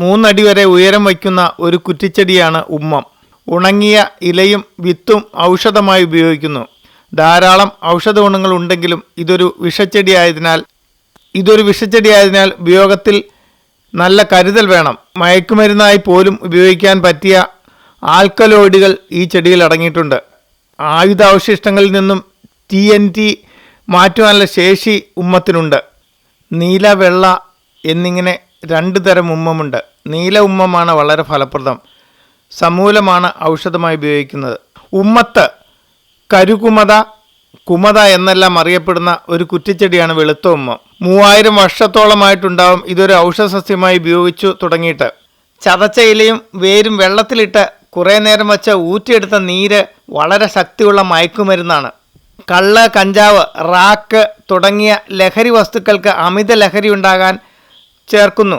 മൂന്നടി വരെ ഉയരം വയ്ക്കുന്ന ഒരു കുറ്റിച്ചെടിയാണ് ഉമ്മം. ഉണങ്ങിയ ഇലയും വിത്തും ഔഷധമായി ഉപയോഗിക്കുന്നു. ധാരാളം ഔഷധ ഗുണങ്ങൾ ഉണ്ടെങ്കിലും ഇതൊരു വിഷച്ചെടിയായതിനാൽ ഇതൊരു വിഷച്ചെടിയായതിനാൽ ഉപയോഗത്തിൽ നല്ല കരുതൽ വേണം. മയക്കുമരുന്നായി പോലും ഉപയോഗിക്കാൻ പറ്റിയ ആൽക്കലോയിഡുകൾ ഈ ചെടിയിൽ അടങ്ങിയിട്ടുണ്ട്. ആയുധാവശിഷ്ടങ്ങളിൽ നിന്നും ടി എൻ ടി മാറ്റുവാനുള്ള ശേഷി ഉമ്മത്തിനുണ്ട്. നീല വെള്ള എന്നിങ്ങനെ രണ്ട് തരം ഉമ്മമുണ്ട്. നീല ഉമ്മമാണ് വളരെ ഫലപ്രദം. സമൂലമാണ് ഔഷധമായി ഉപയോഗിക്കുന്നത്. ഉമ്മത്ത് കരുകുമത കുമത എന്നെല്ലാം അറിയപ്പെടുന്ന ഒരു കുറ്റിച്ചെടിയാണ് വെളുത്ത ഉമ്മ. മൂവായിരം വർഷത്തോളമായിട്ടുണ്ടാവും ഇതൊരു ഔഷധസസ്യമായി ഉപയോഗിച്ചു തുടങ്ങിയിട്ട്. ചതച്ച ഇലയും വേരും വെള്ളത്തിലിട്ട് കുറേ നേരം വച്ച് ഊറ്റിയെടുത്ത നീര് വളരെ ശക്തിയുള്ള മയക്കുമരുന്നാണ്. കള്ള് കഞ്ചാവ് റാക്ക് തുടങ്ങിയ ലഹരി വസ്തുക്കൾക്ക് അമിത ലഹരി ഉണ്ടാകാൻ ചേർക്കുന്നു.